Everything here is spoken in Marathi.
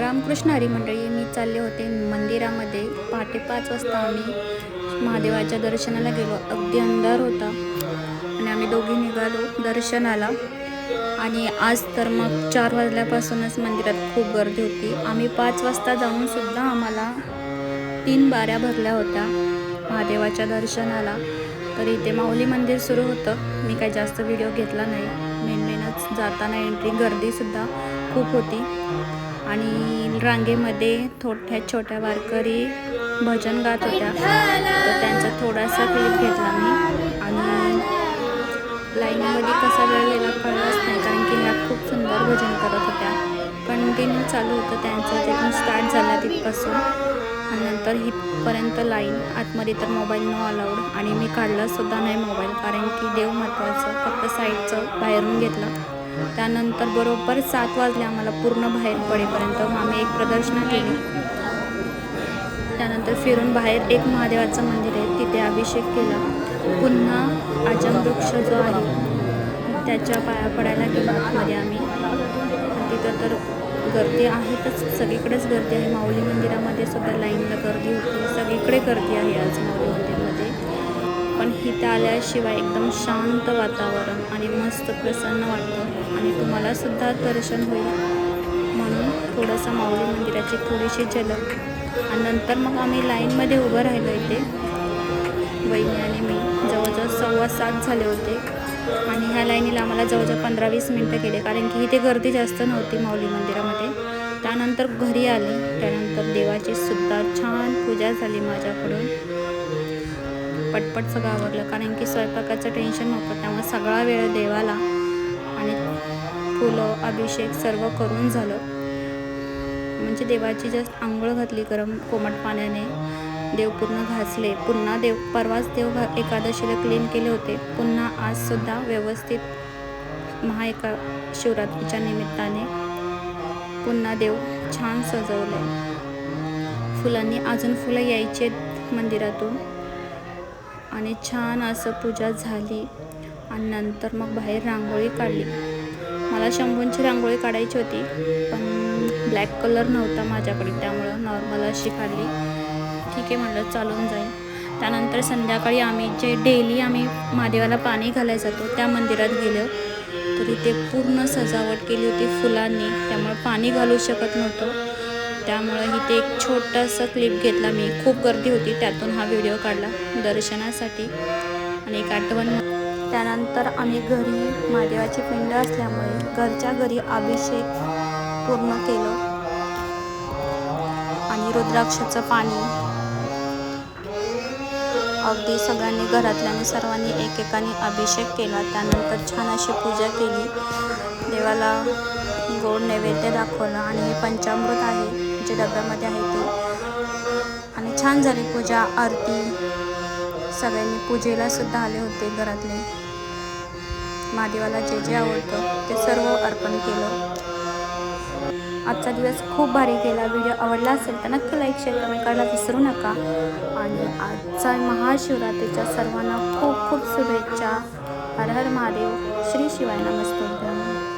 रामकृष्ण हरी मंडळी मी चालले होते मंदिरामध्ये. पहाटे पाच वाजता आम्ही महादेवाच्या दर्शनाला गेलो. अगदी अंधार होता आणि आम्ही दोघी निघालो दर्शनाला. आणि आज तर मग चार वाजल्यापासूनच मंदिरात खूप गर्दी होती. आम्ही पाच वाजता जाऊन सुद्धा आम्हाला तीन बाऱ्या भरल्या होत्या महादेवाच्या दर्शनाला. तर इथे माऊली मंदिर सुरू होतं. मी काही जास्त व्हिडिओ घेतला नाही. मेन मेनच जाताना एंट्री गर्दीसुद्धा खूप होती. आणि रांगेमध्ये थोड्या छोट्या वारकरी भजन गात होत्या. तर त्यांचा थोडासा क्लिप घेतला मी. आणि लाईनमध्ये कसा वेळ गेला कळलाच नाही कारण की ह्या खूप सुंदर भजन करत होत्या. कंटिन्यू चालू होतं त्यांचं तिथून स्टार्ट झाला तिथपासून. आणि नंतर हिपर्यंत लाईन आतमध्ये तर मोबाईल न अलाउड आणि मी काढलासुद्धा नाही मोबाईल कारण की देव महत्त्वाचं फक्त साईडचं बाहेरून घेतलं. त्यानंतर बरोबर सात वाजले आम्हाला पूर्ण बाहेर पडेपर्यंत. मग आम्ही एक प्रदर्शनं केली. त्यानंतर फिरून बाहेर एक महादेवाचं मंदिर आहे तिथे अभिषेक केला. पुन्हा आजमवृक्ष जो आहे त्याच्या पाया पडायला गेलो आतमध्ये आम्ही. तिथं तर गर्दी आहेतच सगळीकडेच गर्दी आहे. माऊली मंदिरामध्ये सुद्धा लाईनला गर्दी होती. सगळीकडे गर्दी आहे आज माऊली मंदिरमध्ये. पण इथे आल्याशिवाय एकदम शांत वातावरण आणि मस्त प्रसन्न वाटतं. आणि तुम्हाला सुद्धा दर्शन होईल. म्हणून थोडंसं माऊली मंदिराची थोडीशी झलक. आणि नंतर मग आम्ही लाईनमध्ये उभं राहिलो इथे. वहिनी आणि मी. जवळजवळ सव्वा सात झाले होते. आणि ह्या लाईनीला आम्हाला जवळजवळ पंधरा वीस मिनटं केले कारण की इथे गर्दी जास्त नव्हती माऊली मंदिरामध्ये. त्यानंतर घरी आले. त्यानंतर देवाची सुद्धा छान पूजा झाली माझ्याकडून. पटपट सगळं आवरलं. कारण की स्वयंपाकाचं टेन्शन नव्हतं. त्यामुळे सगळा वेळ देवाला आणि फुलं अभिषेक सर्व करून झालं. म्हणजे देवाची जस्ट आंघोळ घातली गरम कोमट पाण्याने. देव पूर्ण घासले. पुन्हा देव परवाच देव घा एकादशीला क्लीन केले होते. पुन्हा आजसुद्धा व्यवस्थित महाएका शिवरात्रीच्या निमित्ताने पुन्हा देव छान सजवले. फुलांनी अजून फुलं यायची आहेत मंदिरातून. आणि छान असं पूजा झाली आणि नंतर मग बाहेर रांगोळी काढली. मला शंभूंची रांगोळी काढायची होती पण ब्लॅक कलर नव्हता माझ्याकडे त्यामुळं नॉर्मल अशी काढली. ठीक आहे म्हटलं चालून जाईल. त्यानंतर संध्याकाळी आम्ही जे डेली आम्ही महादेवाला पाणी घालायला जातो त्या मंदिरात गेलो. तर इथे पूर्ण सजावट केली होती फुलांनी त्यामुळे पाणी घालू शकत नव्हतं. त्यामुळं इथे एक छोटासा क्लिप घेतला मी. खूप गर्दी होती त्यातून हा व्हिडिओ काढला दर्शनासाठी. आणि एक आठवण त्यानंतर आम्ही घरी महादेवाची पिंड असल्यामुळे घरच्या घरी अभिषेक पूर्ण केलं. आणि रुद्राक्षाचं पाणी. अगदी सगळ्यांनी घरातल्याने सर्वांनी एकेकाने अभिषेक केला. त्यानंतर छान अशी पूजा केली. देवाला गोड नैवेद्य दाखवलं. आणि हे पंचामृत आहे. जे डब्यामध्ये आहे ते. आणि छान झाली पूजा आरती. सगळ्यांनी पूजेला सुद्धा आले होते घरातले. महादेवाला जे जे आवडतं ते सर्व अर्पण केलं. आजचा दिवस खूप भारी गेला. व्हिडिओ आवडला असेल तर नक्की लाईक शेअर कमेंट करायला विसरू नका. आणि आजचा महाशिवरात्रीच्या सर्वांना खूप खूप शुभेच्छा. हर हर महादेव. श्री शिवाय नमस्कार